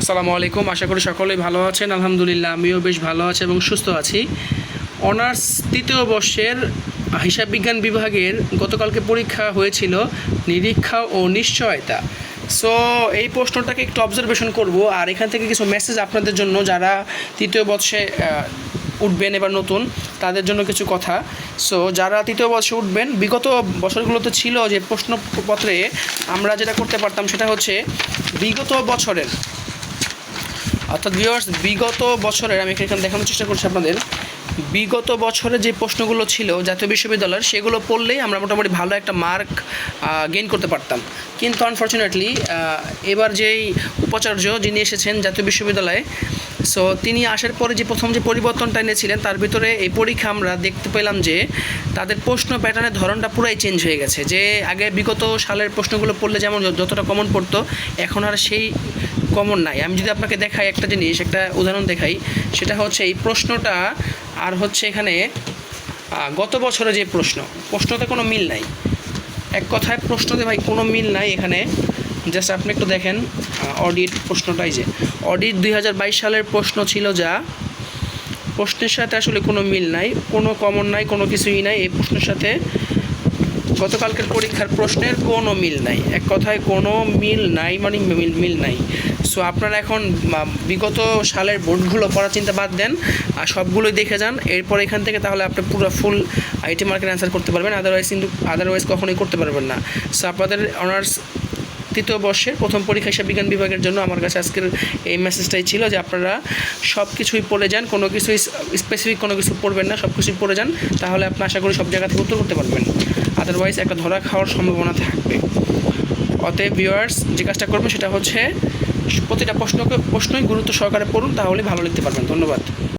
আসসালামু আলাইকুম, আশা করি সকলেই ভালো আছেন। আলহামদুলিল্লাহ, আমিও বেশ ভালো আছি এবং সুস্থ আছি। অনার্স তৃতীয় বর্ষের হিসাব বিজ্ঞান বিভাগের গতকালকে পরীক্ষা হয়েছিল নিরীক্ষা ও নিশ্চয়তা। সো এই প্রশ্নটাকে একটু অবজারভেশন করব আর এখান থেকে কিছু মেসেজ আপনাদের জন্য যারা তৃতীয় বর্ষে উঠবেন এবার নতুন, তাদের জন্য কিছু কথা। সো যারা তৃতীয় বর্ষে উঠবেন, বিগত বছরগুলোতে ছিল যে প্রশ্নপত্রে আমরা যেটা করতে পারতাম সেটা হচ্ছে, বিগত বছরের অর্থাৎ ভিউয়ার্স বিগত বছরের, আমি এখানে দেখানোর চেষ্টা করছি আপনাদের, বিগত বছরে যে প্রশ্নগুলো ছিল জাতীয় বিশ্ববিদ্যালয়ের, সেগুলো পড়লেই আমরা মোটামুটি ভালো একটা মার্ক গেইন করতে পারতাম। কিন্তু আনফর্চুনেটলি এবার যেই উপাচার্য যিনি এসেছেন জাতীয় বিশ্ববিদ্যালয়ে সো তিনি আসার পরে যে প্রথম যে পরিবর্তনটা এনেছিলেন, তার ভিতরে এই পরীক্ষা আমরা দেখতে পেলাম যে, তাদের প্রশ্ন প্যাটার্নের ধরনটা পুরাই চেঞ্জ হয়ে গেছে। যে আগে বিগত সালের প্রশ্নগুলো পড়লে যেমন যতটা কমন পড়তো, এখন আর সেই কমন নাই। আমি যদি আপনাকে দেখাই একটা জিনিস, একটা উদাহরণ দেখাই, সেটা হচ্ছে এই প্রশ্নটা আর হচ্ছে এখানে গত বছরে যে প্রশ্ন, প্রশ্নতে কোনো মিল নাই। এক কথায় প্রশ্নতে ভাই কোনো মিল নাই এখানে। জাস্ট আপনি একটু দেখেন অডিট প্রশ্নটাই যে অডিট দুই হাজার বাইশ সালের প্রশ্ন ছিল যা, প্রশ্নের সাথে আসলে কোনো মিল নাই, কোনো কমন নাই, কোনো কিছুই নাই। এই প্রশ্নের সাথে গতকালকের পরীক্ষার প্রশ্নের কোনো মিল নাই। এক কথায় কোনো মিল নাই মানে মিল মিল নাই। সো আপনারা এখন বিগত সালের বোর্ডগুলো পড়ার চিন্তা বাদ দেন আর সবগুলোই দেখে যান। এরপর এখান থেকে তাহলে আপনি পুরো ফুল আইটি মার্কেট অ্যান্সার করতে পারবেন। আদারওয়াইজ কিন্তু আদারওয়াইজ কখনোই করতে পারবেন না। সো আপনাদের অনার্স তৃতীয় বর্ষের প্রথম পরীক্ষা হিসাব বিজ্ঞান বিভাগের জন্য আমার কাছে আজকের এই মেসেজটাই ছিল যে আপনারা সব কিছুই পড়ে যান, কোনো কিছুই স্পেসিফিক কোনো কিছু পড়বেন না সব কিছুই পড়ে যান, তাহলে আপনি আশা করি সব জায়গা থেকে উত্তর করতে পারবেন। আদারওয়াইজ একটা ধরা খাওয়ার সম্ভাবনা থাকবে। অতএব ভিউয়ার্স যে কাজটা করবেন সেটা হচ্ছে প্রতিটা প্রশ্নকে প্রশ্নই গুরুত্ব সহকারে পড়ুন তাহলে ভালো লিখতে পারবেন। ধন্যবাদ।